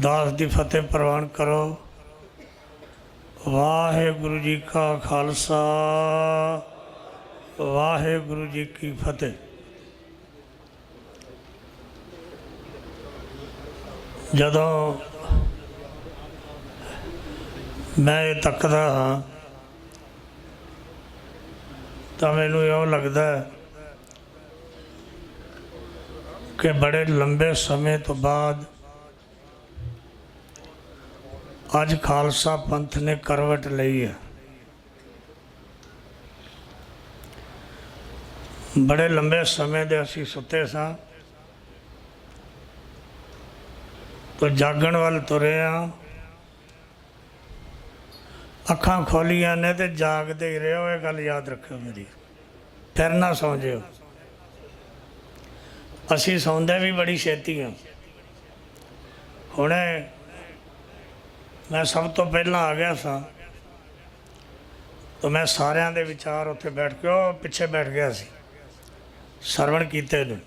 ਦਾਸ ਦੀ ਫਤਿਹ ਪ੍ਰਵਾਨ ਕਰੋ। ਵਾਹਿਗੁਰੂ ਜੀ ਕਾ ਖਾਲਸਾ, ਵਾਹਿਗੁਰੂ ਜੀ ਕੀ ਫਤਿਹ। ਜਦੋਂ ਮੈਂ ਇਹ ਤੱਕਦਾ ਹਾਂ, ਤਾਂ ਮੈਨੂੰ ਇਉਂ ਲੱਗਦਾ ਕਿ ਬੜੇ ਲੰਬੇ ਸਮੇਂ ਤੋਂ ਬਾਅਦ ਅੱਜ ਖਾਲਸਾ ਪੰਥ ਨੇ ਕਰਵਟ ਲਈ ਹੈ। ਬੜੇ ਲੰਬੇ ਸਮੇਂ ਦੇ ਅਸੀਂ ਸੁੱਤੇ ਸਾਂ। ਤੋ ਜਾਗਣ ਵੱਲ ਤੁਰੇ ਆ। ਅੱਖਾਂ ਖੋਲੀਆਂ ਨੇ ਤੇ ਜਾਗਦੇ ਹੀ ਰਹੋ ਇਹ ਗੱਲ ਯਾਦ ਰੱਖਿਓ ਮੇਰੀ। ਫਿਰ ਨਾ ਸੌਂ ਜਿਓ ਅਸੀਂ ਸੌਂਦੇ ਵੀ ਬੜੀ ਛੇਤੀ ਹਾਂ ਹੁਣੇ ਮੈਂ ਸਭ ਤੋਂ ਪਹਿਲਾਂ ਆ ਗਿਆ ਸਾਂ। ਤਾਂ ਮੈਂ ਸਾਰਿਆਂ ਦੇ ਵਿਚਾਰ ਉੱਥੇ ਬੈਠ ਕੇ, ਉਹ ਪਿੱਛੇ ਬੈਠ ਗਿਆ ਸੀ। ਸਰਵਣ ਕੀਤੇ ਨੂੰ।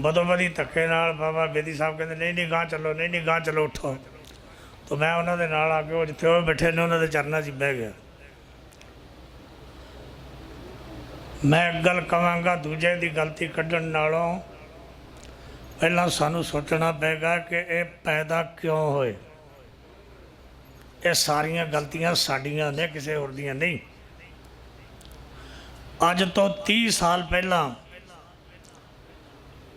ਬਦੋ ਬਦੀ ਧੱਕੇ ਨਾਲ ਬਾਬਾ ਬੇਦੀ ਸਾਹਿਬ ਕਹਿੰਦੇ, ਨਹੀਂ ਨਹੀਂ ਗਾਂ ਚੱਲੋ, ਨਹੀਂ ਨਹੀਂ ਗਾਂ ਚੱਲੋ, ਉੱਠੋ। ਤਾਂ ਮੈਂ ਉਹਨਾਂ ਦੇ ਨਾਲ ਆ ਕੇ, ਉਹ ਜਿੱਥੇ ਉਹ ਬੈਠੇ ਨੇ, ਉਹਨਾਂ ਦੇ ਚਰਨਾਂ 'ਚ ਬਹਿ ਗਿਆ। ਮੈਂ ਇੱਕ ਗੱਲ ਕਵਾਂਗਾ ਦੂਜੇ ਦੀ ਗਲਤੀ ਕੱਢਣ ਨਾਲੋਂ ਪਹਿਲਾਂ ਸਾਨੂੰ ਸੋਚਣਾ ਪਏਗਾ ਕਿ ਇਹ ਪੈਦਾ ਕਿਉਂ ਹੋਏ। ਇਹ ਸਾਰੀਆਂ ਗਲਤੀਆਂ ਸਾਡੀਆਂ ਨੇ, ਕਿਸੇ ਹੋਰ ਦੀਆਂ ਨਹੀਂ। ਅੱਜ ਤੋਂ 30 ਸਾਲ ਪਹਿਲਾਂ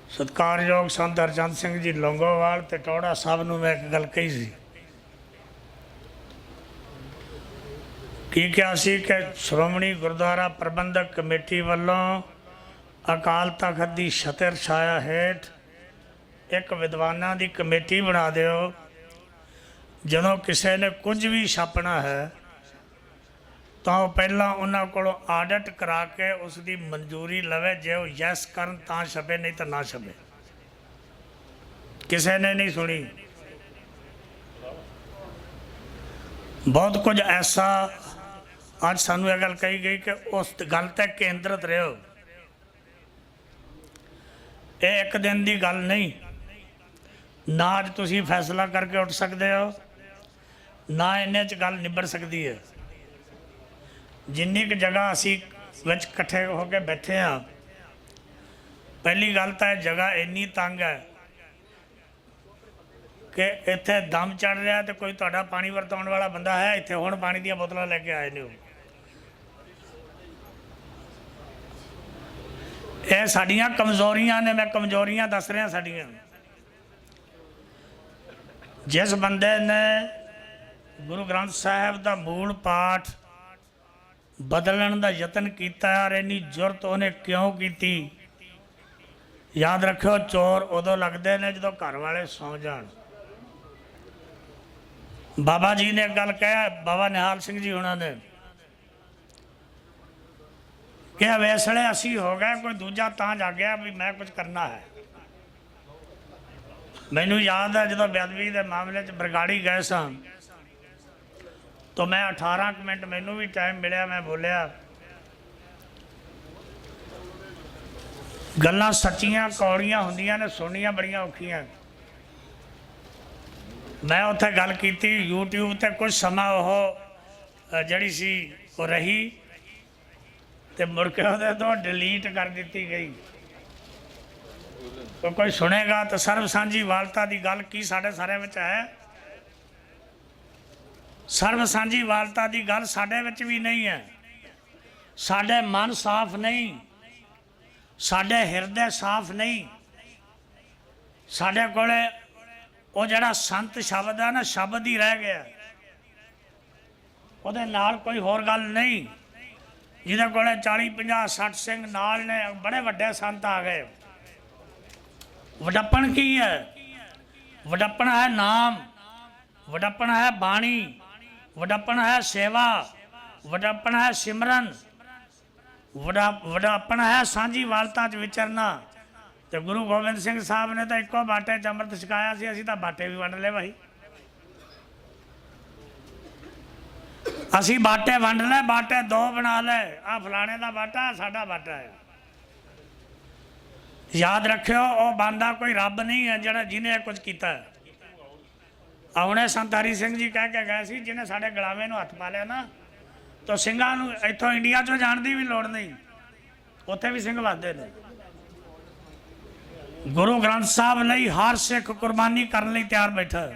ਸਤਿਕਾਰਯੋਗ ਸੰਤ ਹਰਚੰਦ ਸਿੰਘ ਜੀ ਲੰਗੋਵਾਲ ਤੇ ਟੋੜਾ ਸਾਹਿਬ ਨੂੰ ਮੈਂ ਇੱਕ ਗੱਲ ਕਹੀ ਸੀ। ਕੀ ਕਿਹਾ ਸੀ ਕਿ ਸ਼੍ਰੋਮਣੀ ਗੁਰਦੁਆਰਾ ਪ੍ਰਬੰਧਕ ਕਮੇਟੀ ਵੱਲੋਂ ਅਕਾਲ ਤਖਤ ਦੀ ਛਤਰ ਛਾਇਆ ਹੇਠ ਇੱਕ ਵਿਦਵਾਨਾਂ ਦੀ ਕਮੇਟੀ ਬਣਾ ਦਿਓ। ਜਦੋਂ ਕਿਸੇ ਨੇ ਕੁਝ ਵੀ ਛਾਪਣਾ ਹੈ, ਤਾਂ ਉਹ ਪਹਿਲਾਂ ਉਹਨਾਂ ਕੋਲੋਂ ਆਡਿਟ ਕਰਾ ਕੇ ਉਸ ਦੀ ਮਨਜ਼ੂਰੀ ਲਵੇ, ਜੇ ਉਹ ਯੈਸ ਕਰਨ ਤਾਂ ਛਪੇ, ਨਹੀਂ ਤਾਂ ਨਾ ਛਪੇ। ਕਿਸੇ ਨੇ ਨਹੀਂ ਸੁਣੀ। ਬਹੁਤ ਕੁਝ ਐਸਾ ਅੱਜ ਸਾਨੂੰ ਇਹ ਗੱਲ ਕਹੀ ਗਈ ਕਿ ਉਸ ਗੱਲ ਤੇ ਕੇਂਦਰਿਤ ਰਹੋ। ਇਹ ਇੱਕ ਦਿਨ ਦੀ ਗੱਲ ਨਹੀਂ। ਨਾ ਅੱਜ ਤੁਸੀਂ ਫੈਸਲਾ ਕਰਕੇ ਉੱਠ ਸਕਦੇ ਹੋ। ਨਾ ਇੰਨੇ ਚ ਗੱਲ ਨਿਬੜ ਸਕਦੀ ਹੈ। ਜਿੰਨੀ ਕੁ ਜਗ੍ਹਾ ਅਸੀਂ ਵਿੱਚ ਇਕੱਠੇ ਹੋ ਕੇ ਬੈਠੇ ਆ ਪਹਿਲੀ ਗੱਲ ਤਾਂ ਇਹ ਜਗ੍ਹਾ ਇੰਨੀ ਤੰਗ ਹੈ ਕਿ ਇੱਥੇ ਦਮ ਚੜ ਰਿਹਾ ਤੇ ਕੋਈ ਤੁਹਾਡਾ ਪਾਣੀ ਵਰਤਾਉਣ ਵਾਲਾ ਬੰਦਾ ਹੈ, ਇੱਥੇ ਹੁਣ ਪਾਣੀ ਦੀਆਂ ਬੋਤਲਾਂ ਲੈ ਕੇ ਆਏ ਨੇ ਇਹ ਸਾਡੀਆਂ ਕਮਜ਼ੋਰੀਆਂ ਨੇ, ਮੈਂ ਕਮਜ਼ੋਰੀਆਂ ਦੱਸ ਰਿਹਾ ਸਾਡੀਆਂ। ਜਿਸ ਬੰਦੇ ਨੇ ਗੁਰੂ ਗ੍ਰੰਥ ਸਾਹਿਬ ਦਾ ਮੂਲ ਪਾਠ ਬਦਲਣ ਦਾ ਯਤਨ ਕੀਤਾ ਔਰ ਇੰਨੀ ਜ਼ੁਰਤ ਉਹਨੇ ਕਿਉਂ ਕੀਤੀ? ਯਾਦ ਰੱਖਿਓ, ਚੋਰ ਉਦੋਂ ਲੱਗਦੇ ਨੇ ਜਦੋਂ ਘਰ ਵਾਲੇ ਸੌ ਜਾਣ। ਬਾਬਾ ਜੀ ਨੇ ਇੱਕ ਗੱਲ ਕਹਿਆ, ਬਾਬਾ ਨਿਹਾਲ ਸਿੰਘ ਜੀ ਉਹਨਾਂ ਨੇ। ਕਿ ਵੇਸਲੇ ਅਸੀਂ ਹੋ ਗਏ, ਕੋਈ ਦੂਜਾ ਤਾਂ ਜਾਗਿਆ ਵੀ ਮੈਂ ਕੁਝ ਕਰਨਾ ਹੈ? ਮੈਨੂੰ ਯਾਦ ਹੈ ਜਦੋਂ ਬੇਅਦਬੀ ਦੇ ਮਾਮਲੇ 'ਚ ਬਰਗਾੜੀ ਗਏ ਸਾਂ। ਤਾਂ ਮੈਂ 18 ਕੁ ਮਿੰਟ ਮੈਨੂੰ ਵੀ ਟਾਈਮ ਮਿਲਿਆ, ਮੈਂ ਬੋਲਿਆ, ਗੱਲਾਂ ਸੱਚੀਆਂ ਕੌੜੀਆਂ ਹੁੰਦੀਆਂ ਨੇ, ਸੁਣਨੀਆਂ ਬੜੀਆਂ ਔਖੀਆਂ। ਮੈਂ ਉੱਥੇ ਗੱਲ ਕੀਤੀ, YouTube ਤੇ ਕੁਝ ਸਮਾਂ ਉਹ ਜਿਹੜੀ ਸੀ, ਉਹ ਰਹੀ, ਤੇ ਮੁੜ ਕੇ ਉਹਦੇ ਤੋਂ ਡਿਲੀਟ ਕਰ ਦਿੱਤੀ ਗਈ। ਤਾਂ ਕੋਈ ਸੁਣੇਗਾ ਤਾਂ ਸਰਬ ਸਾਂਝੀ ਵਾਲਤਾ ਦੀ ਗੱਲ ਕੀ ਸਾਡੇ ਸਾਰਿਆਂ ਵਿੱਚ ਹੈ? ਸਰਬ ਸਾਂਝੀ ਵਾਲਤਾ ਦੀ ਗੱਲ ਸਾਡੇ ਵਿੱਚ ਵੀ ਨਹੀਂ ਹੈ। ਸਾਡੇ ਮਨ ਸਾਫ਼ ਨਹੀਂ। ਸਾਡੇ ਹਿਰਦੇ ਸਾਫ਼ ਨਹੀਂ। ਸਾਡੇ ਕੋਲੇ ਉਹ ਜਿਹੜਾ ਸੰਤ ਸ਼ਬਦ ਹੈ ਨਾ, ਸ਼ਬਦ ਹੀ ਰਹਿ ਗਿਆ। ਉਹਦੇ ਨਾਲ ਕੋਈ ਹੋਰ ਗੱਲ ਨਹੀਂ। ਜਿਹਦੇ ਕੋਲੇ 40 50 60 ਸਿੰਘ ਨਾਲ ਨੇ, ਬੜੇ ਵੱਡੇ ਸੰਤ ਆ ਗਏ। ਵਡੱਪਣ ਕੀ ਹੈ? ਵਡੱਪਣ ਹੈ ਨਾਮ। ਵਡੱਪਣ ਹੈ ਬਾਣੀ। ਵਡੱਪਣ ਹੈ ਸੇਵਾ, ਵਡੱਪਣ ਹੈ ਸਿਮਰਨ, ਵਡਾ, ਵਡਾਪਣ ਹੈ ਸਾਂਝੀ ਵਾਲਤਾ ਚ ਵਿਚਰਨਾ। ਤੇ ਗੁਰੂ ਗੋਬਿੰਦ ਸਿੰਘ ਸਾਹਿਬ ਨੇ ਤਾਂ ਇੱਕੋ ਬਾਟੇ ਚ ਅੰਮ੍ਰਿਤ ਛਕਾਇਆ ਸੀ, ਅਸੀਂ ਤਾਂ ਬਾਟੇ ਵੀ ਵੰਡ ਲਏ ਭਾਈ। ਅਸੀਂ ਬਾਟੇ ਵੰਡ ਲਏ, ਬਾਟੇ ਦੋ ਬਣਾ ਲਏ ਆ ਫਲਾਣੇ ਦਾ ਬਾਟਾ ਸਾਡਾ ਬਾਟਾ ਹੈ। ਯਾਦ ਰੱਖਿਓ, ਉਹ ਬੰਦਾ ਕੋਈ ਰੱਬ ਨਹੀਂ ਹੈ ਜਿਹੜਾ ਜਿਹਨੇ ਕੁਝ ਕੀਤਾ ਹੈ। ਆਉਣੇ ਸੰਤ ਹਰੀ ਸਿੰਘ ਜੀ ਕਹਿ ਕੇ ਗਏ ਸੀ, ਜਿਹਨੇ ਸਾਡੇ ਗਲਾਵੇ ਨੂੰ ਹੱਥ ਪਾ ਲਿਆ ਨਾ, ਤਾਂ ਸਿੰਘਾਂ ਨੂੰ ਇੱਥੋਂ ਇੰਡੀਆ ਚੋਂ ਜਾਣ ਦੀ ਵੀ ਲੋੜ ਨਹੀਂ। ਉੱਥੇ ਵੀ ਸਿੰਘ ਵੱਧਦੇ ਨੇ। ਗੁਰੂ ਗ੍ਰੰਥ ਸਾਹਿਬ ਲਈ ਹਰ ਸਿੱਖ ਕੁਰਬਾਨੀ ਕਰਨ ਲਈ ਤਿਆਰ ਬੈਠਾ।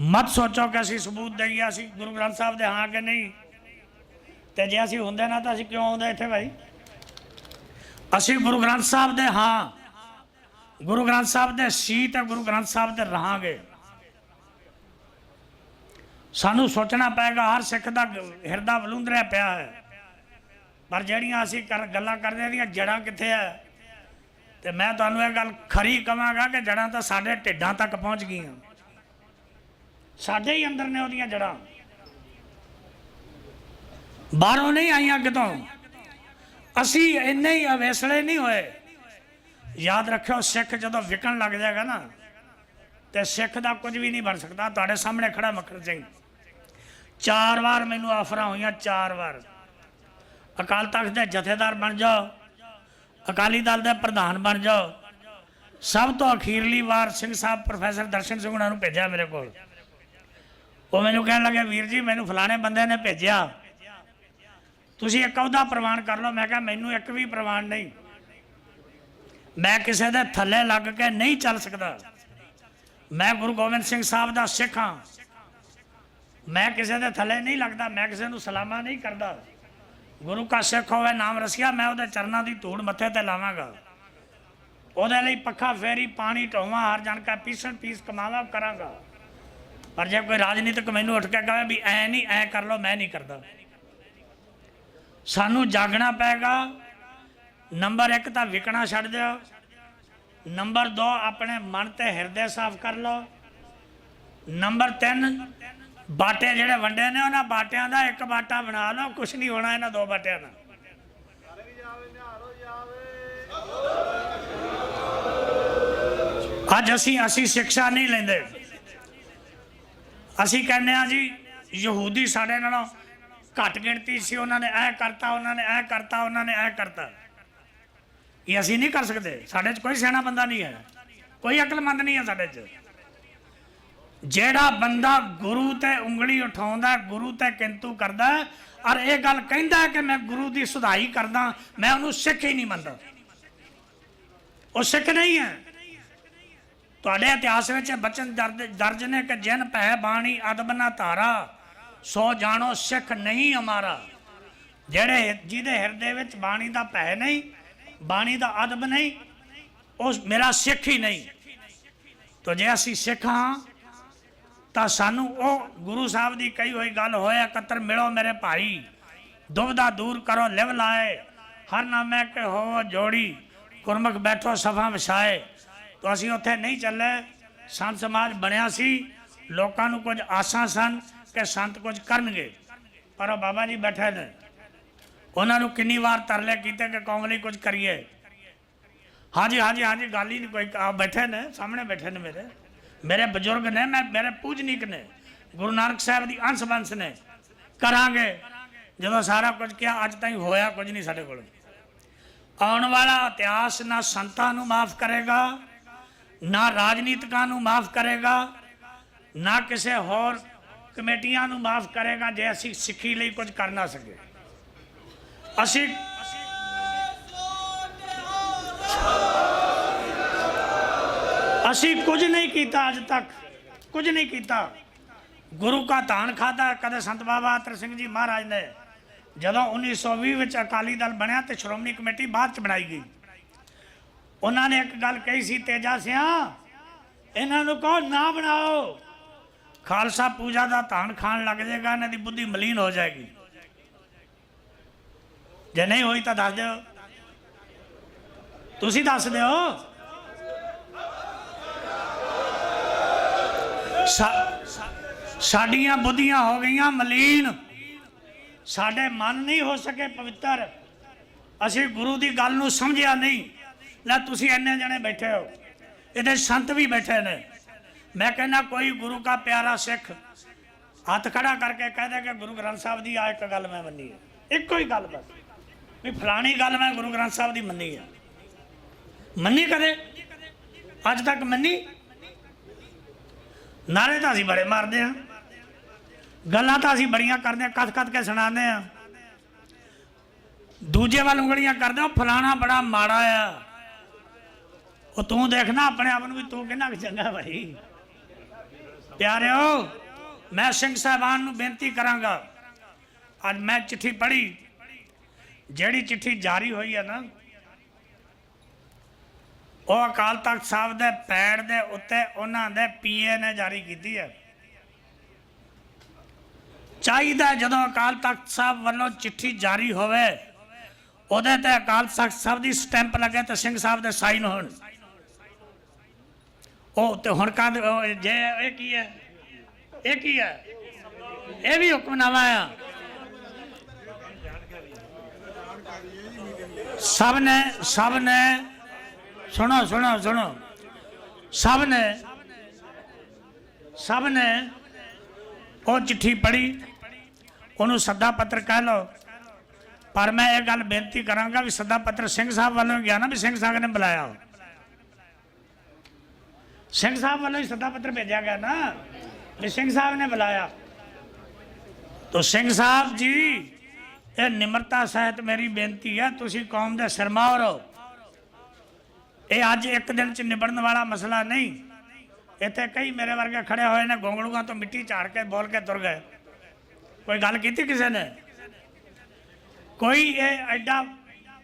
ਮਤ ਸੋਚੋ ਕਿ ਅਸੀਂ ਸਬੂਤ ਦੇਈਏ, ਅਸੀਂ ਗੁਰੂ ਗ੍ਰੰਥ ਸਾਹਿਬ ਦੇ ਹਾਂ ਕਿ ਨਹੀਂ? ਤੇ ਜੇ ਅਸੀਂ ਹੁੰਦੇ ਨਾ ਤਾਂ ਅਸੀਂ ਕਿਉਂ ਆਉਂਦੇ ਇੱਥੇ ਭਾਈ? ਅਸੀਂ ਗੁਰੂ ਗ੍ਰੰਥ ਸਾਹਿਬ ਦੇ ਹਾਂ। ਗੁਰੂ ਗ੍ਰੰਥ ਸਾਹਿਬ ਦੇ ਸੀ ਤੇ ਗੁਰੂ ਗ੍ਰੰਥ ਸਾਹਿਬ ਦੇ ਰਹਾਂਗੇ। ਸਾਨੂੰ ਸੋਚਣਾ ਪਏਗਾ ਹਰ ਸਿੱਖ ਦਾ ਹਿਰਦਾ ਬਲੂੰਦਰਿਆ ਪਿਆ ਹੈ। ਪਰ ਜਿਹੜੀਆਂ ਅਸੀਂ ਗੱਲਾਂ ਕਰਦੇ ਦੀਆਂ ਜੜਾਂ ਕਿੱਥੇ ਆ ਤੇ ਮੈਂ ਤੁਹਾਨੂੰ ਇਹ ਗੱਲ ਖਰੀ ਕਵਾਂਗਾ ਕਿ ਜੜਾਂ ਤਾਂ ਸਾਡੇ ਢਿੱਡਾਂ ਤੱਕ ਪਹੁੰਚ ਗਈਆਂ। ਸਾਡੇ ਹੀ ਅੰਦਰ ਨੇ ਉਹਦੀਆਂ ਜੜਾਂ ਬਾਹਰੋਂ ਨਹੀਂ ਆਈਆਂ ਕਿਤੋਂ? ਅਸੀਂ ਇੰਨੇ ਹੀ ਅਵੇਸਲੇ ਨਹੀਂ ਹੋਏ। ਯਾਦ ਰੱਖਿਓ, ਸਿੱਖ ਜਦੋਂ ਵਿਕਣ ਲੱਗ ਜਾਏਗਾ ਨਾ, ਤੇ ਸਿੱਖ ਦਾ ਕੁਝ ਵੀ ਨਹੀਂ ਬਣ ਸਕਦਾ। ਤੁਹਾਡੇ ਸਾਹਮਣੇ ਖੜਾ ਮੱਖਣ ਸਿੰਘ। ਚਾਰ ਵਾਰ ਮੈਨੂੰ ਆਫਰਾਂ ਹੋਈਆਂ, ਚਾਰ ਵਾਰ। ਅਕਾਲ ਤਖਤ ਦੇ ਜਥੇਦਾਰ ਬਣ ਜਾਓ, ਅਕਾਲੀ ਦਲ ਦੇ ਪ੍ਰਧਾਨ ਬਣ ਜਾਓ। ਸਭ ਤੋਂ ਅਖੀਰਲੀ ਵਾਰ ਸਿੰਘ ਸਾਹਿਬ ਪ੍ਰੋਫੈਸਰ ਦਰਸ਼ਨ ਸਿੰਘ ਉਹਨਾਂ ਨੂੰ ਭੇਜਿਆ ਮੇਰੇ ਕੋਲ। ਉਹ ਮੈਨੂੰ ਕਹਿਣ ਲੱਗੇ, ਵੀਰ ਜੀ, ਮੈਨੂੰ ਫਲਾਣੇ ਬੰਦੇ ਨੇ ਭੇਜਿਆ। ਤੁਸੀਂ ਇੱਕ ਉਹਦਾ ਪ੍ਰਵਾਨ ਕਰ ਲਓ। ਮੈਂ ਕਿਹਾ, ਮੈਨੂੰ ਇੱਕ ਵੀ ਪ੍ਰਵਾਨ ਨਹੀਂ। ਮੈਂ ਕਿਸੇ ਦੇ ਥੱਲੇ ਲੱਗ ਕੇ ਨਹੀਂ ਚੱਲ ਸਕਦਾ। ਮੈਂ ਗੁਰੂ ਗੋਬਿੰਦ ਸਿੰਘ ਸਾਹਿਬ ਦਾ ਸਿੱਖ ਹਾਂ। ਮੈਂ ਕਿਸੇ ਦੇ ਥੱਲੇ ਨਹੀਂ ਲੱਗਦਾ, ਮੈਂ ਕਿਸੇ ਨੂੰ ਸਲਾਮਾ ਨਹੀਂ ਕਰਦਾ। ਗੁਰੂ ਕਾ ਸਿੱਖ ਹੋਵੇ, ਨਾਮ ਰਸਿਆ, ਮੈਂ ਉਹਦੇ ਚਰਨਾਂ ਦੀ ਧੂੜ ਮੱਥੇ ਤੇ ਲਾਵਾਂਗਾ। ਉਹਦੇ ਲਈ ਪੱਖਾ, ਫੇਰੀ, ਪਾਣੀ, ਢੋਵਾਂ, ਹਰ ਜਣ ਕਾ ਪੀਸਣ, ਪੀਸ ਕਮਾਵਾ ਕਰਾਂਗਾ। ਪਰ ਜੇ ਕੋਈ ਰਾਜਨੀਤਿਕ ਮੈਨੂੰ ਉੱਠ ਕੇ ਕਹੇ ਵੀ ਐ ਨਹੀਂ, ਐ ਕਰ ਲੋ ਮੈਂ ਨਹੀਂ ਕਰਦਾ। ਸਾਨੂੰ ਜਾਗਣਾ ਪਏਗਾ ਨੰਬਰ 1 ਤਾਂ ਵਿਕਣਾ ਛੱਡ ਦਿਓ। ਨੰਬਰ 2 ਆਪਣੇ ਮਨ ਤੇ ਹਿਰਦੇ ਸਾਫ਼ ਕਰ ਲਓ। ਨੰਬਰ 3 ਬਾਟੇ ਜਿਹੜੇ ਵੰਡੇ ਨੇ, ਉਹਨਾਂ ਬਾਟਿਆਂ ਦਾ ਇੱਕ ਬਾਟਾ ਬਣਾ ਲਓ ਕੁਝ ਨਹੀਂ ਹੋਣਾ ਇਹਨਾਂ ਦੋ ਬਾਟਿਆਂ ਦਾ। ਅੱਜ ਅਸੀਂ ਅਸੀਂ ਸਿੱਖਿਆ ਨਹੀਂ ਲੈਂਦੇ। ਅਸੀਂ ਕਹਿੰਦੇ ਆ ਜੀ, ਯਹੂਦੀ ਸਾਡੇ ਨਾਲੋਂ ਘੱਟ ਗਿਣਤੀ ਸੀ, ਉਹਨਾਂ ਨੇ ਇਹ ਕਰਤਾ, ਉਹਨਾਂ ਨੇ ਇਹ ਕਰਤਾ, ਉਹਨਾਂ ਨੇ ਇਹ ਕਰਤਾ। ਇਹ ਅਸੀਂ ਨਹੀਂ ਕਰ ਸਕਦੇ। ਸਾਡੇ 'ਚ ਕੋਈ ਸਿਆਣਾ ਬੰਦਾ ਨਹੀਂ ਹੈ। ਕੋਈ ਅਕਲਮੰਦ ਨਹੀਂ ਹੈ ਸਾਡੇ 'ਚ। ਜਿਹੜਾ ਬੰਦਾ ਗੁਰੂ ਤੇ ਉਂਗਲੀ ਉਠਾਉਂਦਾ, ਗੁਰੂ ਤੇ ਕਿੰਤੂ ਕਰਦਾ, ਔਰ ਇਹ ਗੱਲ ਕਹਿੰਦਾ ਕਿ ਮੈਂ ਗੁਰੂ ਦੀ ਸੁਧਾਈ ਕਰਦਾ, ਮੈਂ ਉਹਨੂੰ ਸਿੱਖ ਹੀ ਨਹੀਂ ਮੰਨਦਾ। ਉਹ ਸਿੱਖ ਨਹੀਂ ਹੈ। ਤੁਹਾਡੇ ਇਤਿਹਾਸ ਵਿੱਚ ਬਚਨ ਦਰਜ ਦਰਜ ਨੇ ਕਿ ਜਿਨ ਭੈ ਬਾਣੀ ਅਦਬ ਨਾ ਧਾਰਾ, ਸੋ ਜਾਣੋ ਸਿੱਖ ਨਹੀਂ ਹਮਾਰਾ ਜਿਹੜੇ ਜਿਹਦੇ ਹਿਰਦੇ ਵਿੱਚ ਬਾਣੀ ਦਾ ਭੈ ਨਹੀਂ, ਬਾਣੀ ਦਾ ਅਦਬ ਨਹੀਂ, ਉਹ ਮੇਰਾ ਸਿੱਖ ਹੀ ਨਹੀਂ। ਤੋ ਜੇ ਅਸੀਂ ਸਿੱਖ ਹਾਂ ਤਾਂ ਸਾਨੂੰ ਉਹ ਗੁਰੂ ਸਾਹਿਬ ਦੀ ਕਹੀ ਹੋਈ ਗੱਲ ਹੋਏ ਇਕੱਤਰ ਮਿਲੋ ਮੇਰੇ ਭਾਈ, ਦੁਬਦਾ ਦੂਰ ਕਰੋ, ਲਿਵ ਲਾਏ, ਹਰ ਨਾਮੇ ਕੇ ਹੋ ਜੋੜੀ, ਗੁਰਮੁਖ ਬੈਠੋ ਸਫ਼ਾ ਵਿਛਾਏ। ਤਾਂ ਅਸੀਂ ਉੱਥੇ ਨਹੀਂ ਚੱਲੇ। ਸੰਤ ਸਮਾਜ ਬਣਿਆ ਸੀ। ਲੋਕਾਂ ਨੂੰ ਕੁਝ ਆਸਾਂ ਸਨ ਕਿ ਸੰਤ ਕੁਝ ਕਰਨਗੇ। ਪਰ ਉਹ ਬਾਬਾ ਜੀ ਬੈਠੇ ਨੇ। ਉਹਨਾਂ ਨੂੰ ਕਿੰਨੀ ਵਾਰ ਤਰਲੇ ਕੀਤੇ ਕਿ ਕੌਮ ਲਈ ਕੁਝ ਕਰੀਏ। ਹਾਂਜੀ ਹਾਂਜੀ ਹਾਂਜੀ, ਗੱਲ ਹੀ ਨਹੀਂ ਕੋਈ ਆ ਬੈਠੇ ਨੇ, ਸਾਹਮਣੇ ਬੈਠੇ ਨੇ ਮੇਰੇ। ਮੇਰੇ ਬਜ਼ੁਰਗ ਨੇ, ਮੈਂ, ਮੇਰੇ ਪੂਜਨੀਕ ਨੇ, ਗੁਰੂ ਨਾਨਕ ਸਾਹਿਬ ਦੀ ਅੰਸ਼ ਬੰਸ ਨੇ, ਕਰਾਂਗੇ। ਜਦੋਂ ਸਾਰਾ ਕੁਝ ਕਿਹਾ, ਅੱਜ ਤਾਈਂ ਹੋਇਆ ਕੁਝ ਨਹੀਂ ਸਾਡੇ ਕੋਲ। ਆਉਣ ਵਾਲਾ ਇਤਿਹਾਸ ਨਾ ਸੰਤਾਂ ਨੂੰ ਮਾਫ ਕਰੇਗਾ, ਨਾ ਰਾਜਨੀਤਿਕਾਂ ਨੂੰ ਮਾਫ ਕਰੇਗਾ, ਨਾ ਕਿਸੇ ਹੋਰ ਕਮੇਟੀਆਂ ਨੂੰ ਮਾਫ ਕਰੇਗਾ ਜੇ ਅਸੀਂ ਸਿੱਖੀ ਲਈ ਕੁਝ ਕਰ ਨਾ ਸਕੇ ਅਸੀਂ ਅਸੀਂ ਕੁਝ ਨਹੀਂ ਕੀਤਾ ਅੱਜ ਤੱਕ, ਕੁਝ ਨਹੀਂ ਕੀਤਾ। ਗੁਰੂ ਕਾ ਧਾਨ ਖਾਦਾ ਕਦੇ ਸੰਤ ਬਾਬਾ ਅਤਰ ਸਿੰਘ ਜੀ ਮਹਾਰਾਜ ਨੇ। ਜਦੋਂ 1920 ਵਿੱਚ ਅਕਾਲੀ ਦਲ ਬਣਿਆ ਤੇ ਸ਼੍ਰੋਮਣੀ ਕਮੇਟੀ ਬਾਅਦ ਚ ਬਣਾਈ ਗਈ। ਉਹਨਾਂ ਨੇ ਇੱਕ ਗੱਲ ਕਹੀ ਸੀ, ਤੇਜਾ ਸਿਆ, ਇਹਨਾਂ ਨੂੰ ਕਹੋ ਨਾ ਬਣਾਓ। ਖਾਲਸਾ ਪੂਜਾ ਦਾ ਧਾਨ ਖਾਣ ਲੱਗ ਜਾਏਗਾ, ਇਹਨਾਂ ਦੀ ਬੁੱਧੀ ਮਲੀਨ ਹੋ ਜਾਏਗੀ। ਜੇ ਨਹੀਂ ਹੋਈ ਤਾਂ ਦੱਸ ਦਿਓ। ਤੁਸੀਂ ਦੱਸ ਦਿਓ। ਸਾਡੀਆਂ ਬੁੱਧੀਆਂ ਹੋ ਗਈਆਂ ਮਲੀਨ। ਸਾਡੇ ਮਨ ਨਹੀਂ ਹੋ ਸਕੇ ਪਵਿੱਤਰ। ਅਸੀਂ ਗੁਰੂ ਦੀ ਗੱਲ ਨੂੰ ਸਮਝਿਆ ਨਹੀਂ। ਲੈ ਤੁਸੀਂ ਇੰਨੇ ਜਣੇ ਬੈਠੇ ਹੋ। ਇਹਦੇ ਸੰਤ ਵੀ ਬੈਠੇ ਨੇ। ਮੈਂ ਕਹਿੰਦਾ ਕੋਈ ਗੁਰੂ ਦਾ ਪਿਆਰਾ ਸਿੱਖ ਹੱਥ ਖੜਾ ਕਰਕੇ ਕਹਦੇ ਕਿ ਗੁਰੂ ਗ੍ਰੰਥ ਸਾਹਿਬ ਦੀ ਆ ਇੱਕ ਗੱਲ ਮੈਂ ਮੰਨੀ ਹੈ। ਇੱਕੋ ਹੀ ਗੱਲ ਬਸ। ਵੀ ਫਲਾਣੀ ਗੱਲ ਮੈਂ ਗੁਰੂ ਗ੍ਰੰਥ ਸਾਹਿਬ ਦੀ ਮੰਨੀ ਹੈ। ਮੰਨੀ ਕਦੇ? ਅੱਜ ਤੱਕ ਮੰਨੀ? ਨਾਰੇ ਤਾਂ ਅਸੀਂ ਬੜੇ ਮਾਰਦੇ ਆ ਗੱਲਾਂ ਤਾਂ ਅਸੀਂ ਬੜੀਆਂ ਕਰਦੇ ਆ ਕਥ ਕਥ ਕੇ ਸੁਣਾਉਂਦੇ ਆ ਦੂਜੇ ਵੱਲ ਉਂਗਲੀਆਂ ਕਰਦੇ ਆ, ਫਲਾਣਾ ਬੜਾ ਮਾੜਾ ਆ। ਉਹ ਤੂੰ ਦੇਖਣਾ ਆਪਣੇ ਆਪ ਨੂੰ ਵੀ ਤੂੰ ਕਿੰਨਾ ਚੰਗਾ ਭਾਈ। ਪਿਆਰਿਓ ਮੈਂ ਸਿੰਘ ਸਾਹਿਬਾਨ ਨੂੰ ਬੇਨਤੀ ਕਰਾਂਗਾ ਅੱਜ ਮੈਂ ਚਿੱਠੀ ਪੜ੍ਹੀ। ਜਿਹੜੀ ਚਿੱਠੀ ਜਾਰੀ ਹੋਈ ਹੈ ਨਾ ਉਹ ਅਕਾਲ ਤਖਤ ਸਾਹਿਬ ਦੇ ਪੈੜ ਦੇ ਉੱਤੇ ਉਹਨਾਂ ਦੇ ਪੀਏ ਨੇ ਜਾਰੀ ਕੀਤੀ ਹੈ। ਚਾਹੀਦਾ ਜਦੋਂ ਅਕਾਲ ਤਖਤ ਸਾਹਿਬ ਵੱਲੋਂ ਚਿੱਠੀ ਜਾਰੀ ਹੋਵੇ, ਉਹਦੇ ਤੇ ਅਕਾਲ ਤਖਤ ਸਾਹਿਬ ਦੀ ਸਟੈਂਪ ਲੱਗੇ ਤੇ ਸਿੰਘ ਸਾਹਿਬ ਦੇ ਸਾਈਨ ਹੋਣ। ਉਹ ਤੇ ਹੁਣ ਕਦ ਜੇ ਇਹ ਕੀ ਹੈ? ਇਹ ਕੀ ਹੈ? ਇਹ ਵੀ ਹੁਕਮਨਾਮਾ ਆ। ਸਭ ਨੇ ਸਭ ਨੇ ਸੁਣੋ ਸੁਣੋ ਸੁਣੋ। ਸਭ ਨੇ ਸਭ ਨੇ ਉਹ ਚਿੱਠੀ ਪੜ੍ਹੀ, ਉਹਨੂੰ ਸੱਦਾ ਪੱਤਰ ਕਹਿ ਲਓ। ਪਰ ਮੈਂ ਇਹ ਗੱਲ ਬੇਨਤੀ ਕਰਾਂਗਾ ਵੀ ਸੱਦਾ ਪੱਤਰ ਸਿੰਘ ਸਾਹਿਬ ਵੱਲੋਂ ਗਿਆ ਨਾ ਵੀ ਸਿੰਘ ਸਾਹਿਬ ਨੇ ਬੁਲਾਇਆ ਸਿੰਘ ਸਾਹਿਬ ਵੱਲੋਂ ਹੀ ਸੱਦਾ ਪੱਤਰ ਭੇਜਿਆ ਗਿਆ ਨਾ ਵੀ ਸਿੰਘ ਸਾਹਿਬ ਨੇ ਬੁਲਾਇਆ। ਤੋ ਸਿੰਘ ਸਾਹਿਬ ਜੀ, ਇਹ ਨਿਮਰਤਾ ਸਹਿਤ ਮੇਰੀ ਬੇਨਤੀ ਹੈ ਤੁਸੀਂ ਕੌਮ ਦੇ ਸਰਮਾਰ ਹੋ। ਇਹ ਅੱਜ ਇੱਕ ਦਿਨ ਚ ਨਿਬੜਨ ਵਾਲਾ ਮਸਲਾ ਨਹੀਂ। ਇੱਥੇ ਕਈ ਮੇਰੇ ਵਰਗੇ ਖੜੇ ਹੋਏ ਨੇ, ਗੋਂਗਲੂਆਂ ਤੋਂ ਮਿੱਟੀ ਝਾੜ ਕੇ ਬੋਲ ਕੇ ਤੁਰ ਗਏ। ਕੋਈ ਗੱਲ ਕੀਤੀ ਕਿਸੇ ਨੇ? ਕੋਈ ਇਹ ਐਡਾ,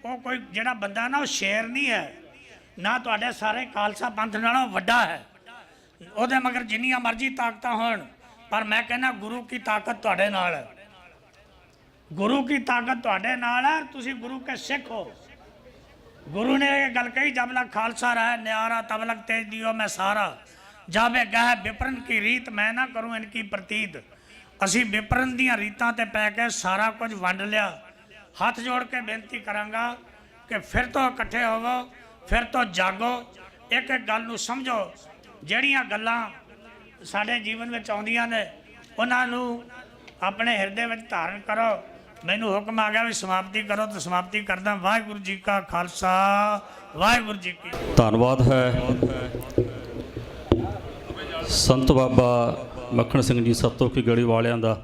ਉਹ ਕੋਈ ਜਿਹੜਾ ਬੰਦਾ ਨਾ, ਉਹ ਸ਼ੇਰ ਨਹੀਂ ਹੈ। ਨਾ ਤੁਹਾਡੇ ਸਾਰੇ ਖਾਲਸਾ ਪੰਥ ਨਾਲੋਂ ਵੱਡਾ ਹੈ। ਉਹਦੇ ਮਗਰ ਜਿੰਨੀਆਂ ਮਰਜ਼ੀ ਤਾਕਤਾਂ ਹੋਣ, ਪਰ ਮੈਂ ਕਹਿੰਦਾ ਗੁਰੂ ਕੀ ਤਾਕਤ ਤੁਹਾਡੇ ਨਾਲ ਹੈ। ਗੁਰੂ ਕੀ ਤਾਕਤ ਤੁਹਾਡੇ ਨਾਲ ਹੈ, ਤੁਸੀਂ ਗੁਰੂ ਕੇ ਸਿੱਖ ਹੋ। ਗੁਰੂ ਨੇ ਇਹ ਗੱਲ ਕਹੀ, ਜਬ ਲਕ ਖਾਲਸਾ ਰਹਿ, ਨਿਆਰਾ, ਤਬ ਲਕ ਤੇਜ ਦਿਓ ਮੈਂ ਸਾਰਾ। ਜਾਵੇ ਗਹਿ ਵਿਪਰਨ ਕੀ ਰੀਤ, ਮੈਂ ਨਾ ਕਰੂੰ ਇਨਕੀ ਪ੍ਰਤੀਤ। ਅਸੀਂ ਵਿਪਰਨ ਦੀਆਂ ਰੀਤਾਂ ਤੇ ਪੈ ਕੇ ਸਾਰਾ ਕੁਝ ਵੰਡ ਲਿਆ। ਹੱਥ ਜੋੜ ਕੇ ਬੇਨਤੀ ਕਰਾਂਗਾ ਕਿ ਫਿਰ ਤੋਂ ਇਕੱਠੇ ਹੋਵੋ, ਫਿਰ ਤੋਂ ਜਾਗੋ। ਇੱਕ ਇੱਕ ਗੱਲ ਨੂੰ ਸਮਝੋ। ਜਿਹੜੀਆਂ ਗੱਲਾਂ ਸਾਡੇ ਜੀਵਨ ਵਿੱਚ ਆਉਂਦੀਆਂ ਨੇ, ਉਹਨਾਂ ਨੂੰ ਆਪਣੇ ਹਿਰਦੇ ਵਿੱਚ ਧਾਰਨ ਕਰੋ। ਮੈਨੂੰ ਹੁਕਮ ਆ ਗਿਆ ਵੀ ਸਮਾਪਤੀ ਕਰੋ ਤਾਂ ਸਮਾਪਤੀ ਕਰਦਾ ਵਾਹਿਗੁਰੂ ਜੀ ਕਾ ਖਾਲਸਾ, ਵਾਹਿਗੁਰੂ ਜੀ ਕੀ ਧੰਨਵਾਦ ਹੈ। ਸੰਤ ਬਾਬਾ ਮੱਖਣ ਸਿੰਘ ਜੀ ਸਤੋ ਕੀ ਗੜੀ ਵਾਲਿਆਂ ਦਾ।